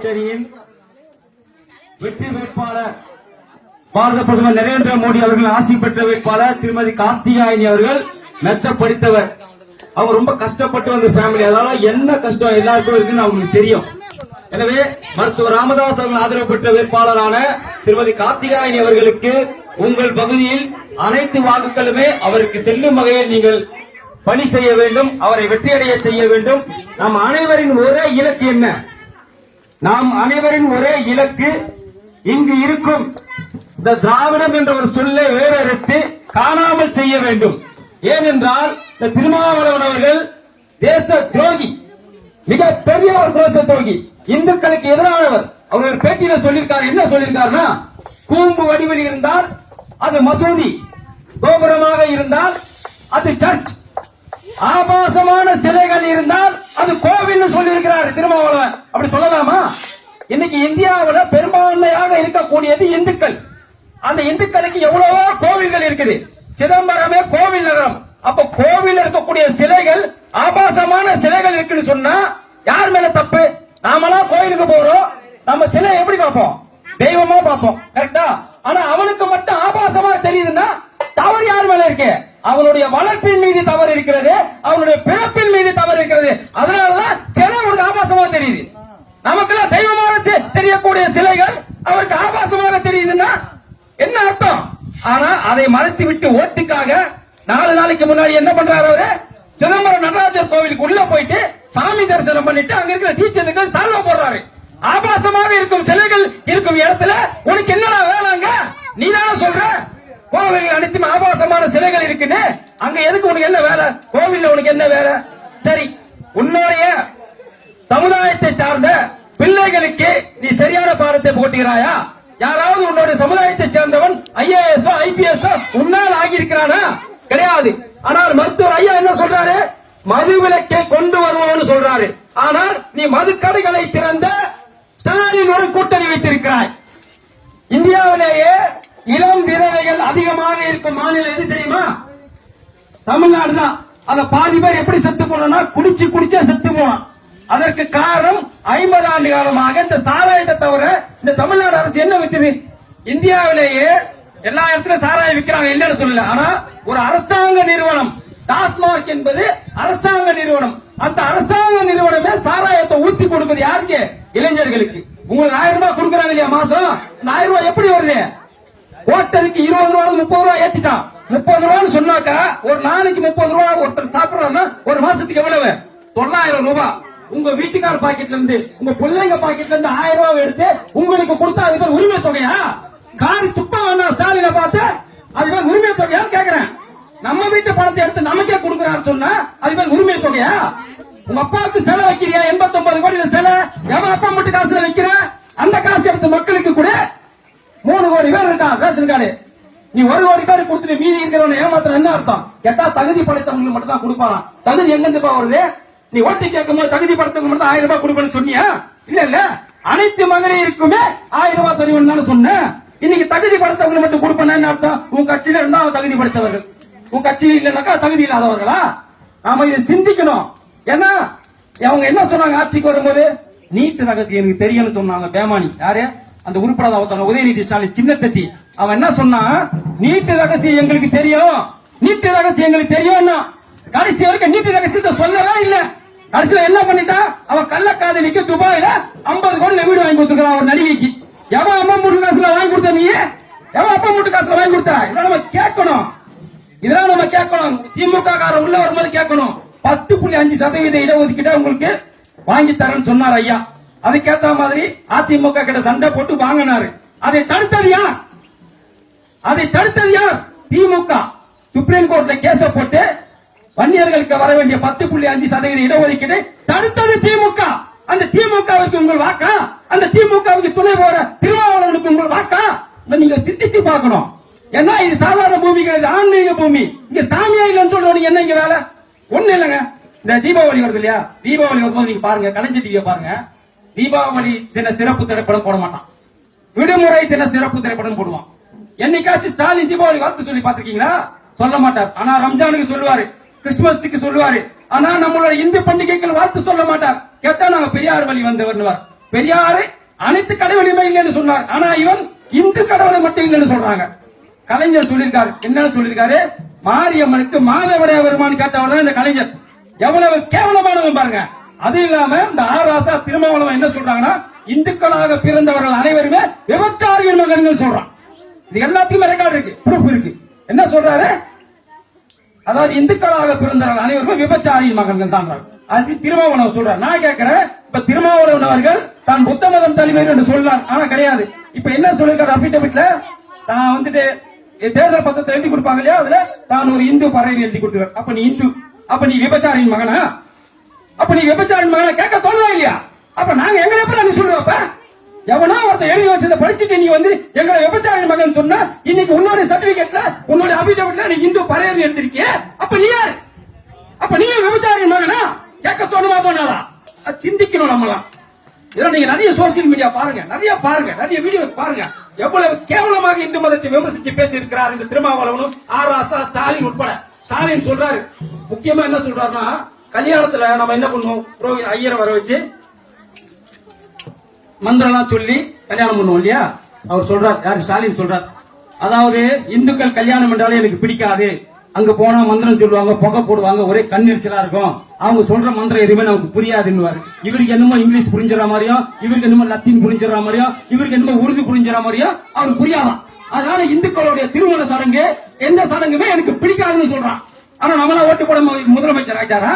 கூட்டணியின் வெற்றி வேட்பாளர் பாரத பிரதமர் நரேந்திர மோடி அவர்கள் ஆசி பெற்ற வேட்பாளர் திருமதி கார்த்திகாயினி அவர்கள் மெத்த படித்தவர். அவங்க ரொம்ப கஷ்டப்பட்டு வந்த ஃபேமிலி அதனால என்ன கஷ்டம் எல்லாருக்கும் இருக்குன்னு அவங்களுக்கு தெரியும். எனவே மருத்துவர் ராமதாஸ் அவர்கள் ஆதரவு பெற்ற வேட்பாளரான திருமதி கார்த்திகாயினி அவர்களுக்கு உங்கள் பகுதியில் அனைத்து வாக்குகளுமே அவருக்கு செல்லும் வகையில் நீங்கள் பணி செய்ய வேண்டும் அவரை வெற்றியடைய செய்ய வேண்டும். நம் அனைவரின் ஒரே இலக்கு என்ன? நாம் அனைவரின் ஒரே இலக்கு இங்கு இருக்கும். இந்த திராவிடம் என்ற ஒரு சொல்லை வேறறுத்து காணாமல் செய்ய வேண்டும். ஏனென்றால் இந்த திருமாவளவன் அவர்கள் தேச துரோகி மிக பெரிய ஒரு தேச துரோகி இந்துக்களுக்கு எதிரானவர். அவர் ஒரு பேட்டியில சொல்லியிருக்காரு. என்ன சொல்லியிருக்காருன்னா கூம்பு வடிவில் இருந்தால் அது மசூதி கோபுரமாக இருந்தால் அது சர்ச். ஆபாசமான சிலைகள் இருந்தால் அது கோவில் சொல்லியிருக்கிறார் திருமாவளவன். அப்படி சொல்லலாமா? இன்னைக்கு இந்தியாவில் பெரும்பான்மையாக இருக்கக்கூடியது இந்துக்கள். அந்த இந்துக்களுக்கு எவ்வளவோ கோவில்கள் இருக்குது. சிதம்பரமே கோவில் நகரம். அப்ப கோவில் இருக்கக்கூடிய சிலைகள் ஆபாசமான சிலைகள் இருக்குன்னு சொன்னா யார் மேல தப்பு? நாமெல்லாம் கோயிலுக்கு போறோம். நம்ம சிலை எப்படி பார்ப்போம்? தெய்வமா பார்ப்போம். கரெக்டா ஆனா அவனுக்கு மட்டும் ஆபாசமா தெரியுதுன்னா தவறு யார் மேல இருக்கு? அவனுடைய வளர்ப்பின் மீது தவறு இருக்கிறது அவனுடைய பிறப்பின் மீது தவறு இருக்கிறது அதனாலதான் சிலை ஒரு ஆபாசமா தெரியுது. நமக்கெல்லாம் தெய்வமாக தெரியக்கூடிய சிலைகள் அவருக்கு ஆபாசமாக தெரியுதுன்னா என்ன அர்த்தம்? ஆனா அதை மறைத்து விட்டு ஓட்டுக்காக நாலு நாளைக்கு முன்னாடி என்ன பண்றாரு அவரு? சிதம்பரம் நடராஜர் கோவிலுக்கு உள்ள போயிட்டு சாமி தரிசனம் பண்ணிட்டு அங்க இருக்கிற டீச்சருக்கு சால்வ போடுறாரு. ஆபாசமாக இருக்கும் சிலைகள் இருக்கும் இடத்துல உனக்கு என்னடா வேணாங்க நீ தானே சொல்ற? கோவில்கள் அனைத்தும் ஆபாசமான சிலைகள் இருக்குன்னு அங்க எதுக்கு உனக்கு என்ன வேலை? கோவில்ல உனக்கு என்ன வேலை? சரி உன்னுடைய சமுதாயத்தை சார்ந்த பிள்ளைகளுக்கு நீ சரியான பாடத்தை போட்டுகிறாயா யாராவது உன்னோட சமுதாயத்தை சேர்ந்தவன் ஐஏஎஸ் ஐபிஎஸ் உன்னால் ஆகியிருக்கிறானா? கிடையாது. ஆனால் மருத்துவர் ஐயா என்ன சொல்றாரு? மது விலக்கை கொண்டு வருவோம்னு சொல்றாரு. ஆனால் நீ மதுக்கடைகளை திறந்த ஸ்டாலினுடன் கூட்டணி வைத்திருக்கிறாய். இந்தியாவிலேயே இளம் விதவைகள் அதிகமாக இருக்கும் மாநிலம் எது தெரியுமா? தமிழ்நாடு தான் அந்த பாதி பேர் எப்படி செத்து போனா குடிச்சு குடிச்சா செத்து போனான் அதற்கு காரணம் ஐம்பது ஆண்டு காலமாக இந்த சாராயத்தை தவிர இந்த தமிழ்நாடு அரசு என்ன வித்தது? இந்தியாவிலேயே எல்லா இடத்துலயும் சாராயம் விற்கிறாங்க இல்லைன்னு சொல்லல. ஆனா ஒரு அரசாங்க நிறுவனம் டாஸ்மார்க் என்பது அரசாங்க நிறுவனம். அந்த அரசாங்க நிறுவனமே சாராயத்தை ஊத்தி கொடுக்குது யாருக்கு? இளைஞர்களுக்கு. உங்களுக்கு ஆயிரம் ரூபாய் கொடுக்குறாங்க இல்லையா மாசம்? இந்த ஆயிரம் ரூபாய் எப்படி வருது? ஓட்டருக்கு இருபது ரூபா முப்பது ரூபா ஏத்திட்டான் முப்பது ரூபான்னு சொன்னாக்கா ஒரு நாளைக்கு முப்பது ரூபா ஒருத்தர் சாப்பிடறான்னா ஒரு மாசத்துக்கு எவ்வளவு? தொள்ளாயிரம் ரூபாய் உங்க வீட்டுக்கார பாக்கெட்ல இருந்து உங்க பிள்ளைங்க பாக்கெட்ல இருந்து ஆயிரம் ரூபாய் எடுத்து உங்களுக்கு கொடுத்தா அது பேர் உரிமை தொகையா? காரி துப்பா வேணா ஸ்டாலினை பார்த்து அது பேர் உரிமை தொகையான்னு கேக்குறேன். நம்ம வீட்டு பணத்தை எடுத்து நமக்கே கொடுக்குறான்னு சொன்னா அது பேர் உரிமை தொகையா? உங்க அப்பாவுக்கு செலவு வைக்கிறியா? எண்பத்தி ஒன்பது கோடி செலவு. எவன் அப்பா மட்டும் காசுல வைக்கிற? அந்த காசு எடுத்து மக்கள் மூணு கோடி பேர் இருக்கான் ரேஷன் கார்டு. நீ ஒரு கோடி பேர் கொடுத்துட்டு மீதி இருக்கிறவன ஏமாத்திரம் என்ன அர்த்தம்? கேட்டா தகுதி படைத்தவங்களுக்கு மட்டும் தான் கொடுப்பான்? தகுதி எங்க இருந்து வருது? நீ ஓட்டு கேட்கும் போது தகுதி படைத்தவங்க மட்டும் ஆயிரம் ரூபாய் கொடுப்பேன்னு சொன்னியா? இல்ல இல்ல. அனைத்து மகளிருக்குமே ஆயிரம் ரூபாய் தருவன் சொன்னேன். இன்னைக்கு தகுதி படைத்தவங்க மட்டும் கொடுப்பேன்னு என்ன அர்த்தம்? உன் கட்சியில இருந்தா அவன் தகுதி படைத்தவர்கள். உன் கட்சியில் இல்லைனாக்கா தகுதி இல்லாதவர்களா? நாம இதை சிந்திக்கணும். ஏன்னா அவங்க என்ன சொன்னாங்க? ஆட்சிக்கு வரும்போது நீட்டு ரகசியம் எனக்கு தெரியும்னு சொன்னாங்க பேமானி. யாரு? அந்த உருப்படாத ஒருத்தன் உதயநிதி ஸ்டாலின் சின்ன அவன் என்ன சொன்னா நீட்டு ரகசியம் எங்களுக்கு தெரியும். நீட்டு ரகசியம் எங்களுக்கு தெரியும்னா கடைசி வரைக்கும் நீட்டு ரகசியத்தை சொல்லவே இல்ல. கடைசியில என்ன பண்ணிட்டான் அவன் கள்ள கள்ளக்காதலிக்கு துபாயில ஐம்பது கோடி வீடு வாங்கி கொடுத்துருக்கான் ஒரு நடிகைக்கு. எவன் அம்மா மூட்டு காசுல வாங்கி கொடுத்த நீ? எவன் அப்பா மூட்டு காசுல வாங்கி கொடுத்தா? இதெல்லாம் நம்ம கேட்கணும். இதெல்லாம் நம்ம கேட்கணும். திமுக காரன் உள்ள வரும்போது கேட்கணும். பத்து புள்ளி அஞ்சு சதவீத இடஒதுக்கீட்டை உங்களுக்கு வாங்கி தரேன்னு சொன்னார் ஐயா. அதுக்கேத்த மாதிரி அதிமுக கிட்ட சண்டை போட்டு வாங்கினாரு. அதை தடுத்தது யார்? அதை தடுத்தது யார்? திமுக. சுப்ரீம் கோர்ட்ல கேச போட்டு வன்னியர்களுக்கு வர வேண்டிய பத்து புள்ளி அஞ்சு சதவீத இடஒதுக்கீடு தடுத்தது திமுக. அந்த திமுகவுக்கு உங்கள் வாக்கா? அந்த திமுகவுக்கு துணை போற திருமாவளவனுக்கு உங்கள் வாக்கா? இதை நீங்க சிந்திச்சு பார்க்கணும். ஏன்னா இது சாதாரண பூமி கிடையாது ஆன்மீக பூமி. இங்க சாமியா இல்லைன்னு சொல்றவங்க என்ன இங்க வேலை? ஒண்ணு இல்லைங்க. இந்த தீபாவளி வருது இல்லையா? தீபாவளி வரும்போது நீங்க பாருங்க. கலைஞர் பாருங்க. தீபாவளி தின சிறப்பு திரைப்படம் போட மாட்டான். விடுமுறை தின சிறப்பு திரைப்படம் போடுவான். என்னைக்காச்சும் ஸ்டாலின் தீபாவளி வாழ்த்து சொல்லி பாத்திருக்கீங்களா சொல்ல மாட்டார். ஆனா ரம்ஜானுக்கு சொல்லுவாரு கிறிஸ்துமஸ்க்கு சொல்லுவாரு. ஆனா நம்மளோட இந்து பண்டிகைகள் வாழ்த்து சொல்ல மாட்டார். கேட்டா நாங்க பெரியார் வழி வந்தவர் பெரியாரு அனைத்து கடவுளுமே இல்லைன்னு சொன்னார். ஆனா இவன் இந்து கடவுளை மட்டும் இல்லைன்னு சொல்றாங்க. கலைஞர் சொல்லியிருக்காரு. என்னன்னு சொல்லியிருக்காரு? மாரியம்மனுக்கு மாதவடைய வருமானு கேட்டவர் தான் இந்த கலைஞர். எவ்வளவு கேவலமானவன் பாருங்க. அது இல்லாம இந்த ஆராசா திருமாவளவன் என்ன சொல்றாங்கன்னா இந்துக்களாக பிறந்தவர்கள் அனைவருமே விபச்சாரியின் மகன்கள் சொல்றான் இது எல்லாத்தையும் ரெக்கார்டு இருக்கு ப்ரூஃப் இருக்கு என்ன சொல்றாரு அதாவது இந்துக்களாக பிறந்தவர்கள் அனைவரும் விபச்சாரியின் மகன்கள் தான் அது திருமாவளவன் சொல்றார் நான் கேட்கிறேன் இப்ப திருமாவளவன் அவர்கள் தான் புத்த மதம் தலைவர் என்று சொல்றார் ஆனா கிடையாது இப்ப என்ன சொல்லிருக்காரு அபிடபிட்ல தான் வந்துட்டு தேர்தல் பத்திரத்தை எழுதி கொடுப்பாங்க இல்லையா அதுல தான் ஒரு இந்து பறையில் எழுதி கொடுத்துருவார் அப்ப நீ இந்து அப்ப நீ விபச்சாரியின் மகனா அப்ப நீ விபச்சாரியின் மகனை கேட்க தோணுவா இல்லையா? அப்ப நாங்க எங்களை எப்படி நீ சொல்லுவப்ப எவனா ஒருத்தன் எழுதி வச்சத படிச்சுட்டு நீ வந்து எங்களை விபச்சாரன் மகன் சொன்னா இன்னைக்கு உன்னோட சர்டிபிகேட்ல உன்னோட அபிடபிட்ல நீ இந்து பறையர் எழுந்திருக்கிய அப்ப நீ யாரு? அப்ப நீ விபச்சாரன் மகனா? கேட்க தோணுமா தோணாதா? அது சிந்திக்கணும் நம்மளாம் இதெல்லாம் நீங்க நிறைய சோசியல் மீடியா பாருங்க நிறைய பாருங்க நிறைய வீடியோ பாருங்க. எவ்வளவு கேவலமாக இந்து மதத்தை விமர்சித்து பேசி இருக்கிறார் இந்த திருமாவளவனும் ஆர் ஆசா ஸ்டாலின் உட்பட. ஸ்டாலின் சொல்றாரு முக்கியமா என்ன சொல்றாருன்னா கல்யாணத்துல நம்ம என்ன பண்ணுவோம்? புரோகித ஐயரை வர வச்சு மந்திரம்லாம் சொல்லி கல்யாணம் பண்ணுவோம் இல்லையா? அவர் சொல்றார் யார்? ஸ்டாலின் சொல்றார். அதாவது இந்துக்கள் கல்யாணம் என்றாலே எனக்கு பிடிக்காது. அங்க போனா மந்திரம் சொல்லுவாங்க புகை போடுவாங்க ஒரே கண்ணெரிச்சலா இருக்கும். அவங்க சொல்ற மந்திரம் எதுவுமே நமக்கு புரியாதுன்னு இவருக்கு என்னமோ இங்கிலீஷ் புரிஞ்சுற மாதிரியும் இவருக்கு என்னமோ லத்தீன் புரிஞ்சுற மாதிரியும் இவருக்கு என்னமோ உருது புரிஞ்சுற மாதிரியும் அவருக்கு புரியாதான். அதனால இந்துக்களுடைய திருமண சடங்கு எந்த சடங்குமே எனக்கு பிடிக்காதுன்னு சொல்றான். ஆனா நம்மளா ஓட்டு போட முதலமைச்சர் ஆயிட்டாரா?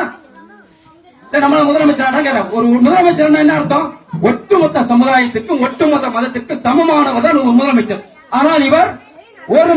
நம்மள முதலமைச்சர் ஒரு முதலமைச்சர் என்ன அர்த்தம்? ஒட்டுமொத்த சமுதாயத்துக்கும் ஒட்டுமொத்த மதத்திற்கு சமமானவர் தான் ஒரு முதலமைச்சர். ஆனால் இவர் ஒரு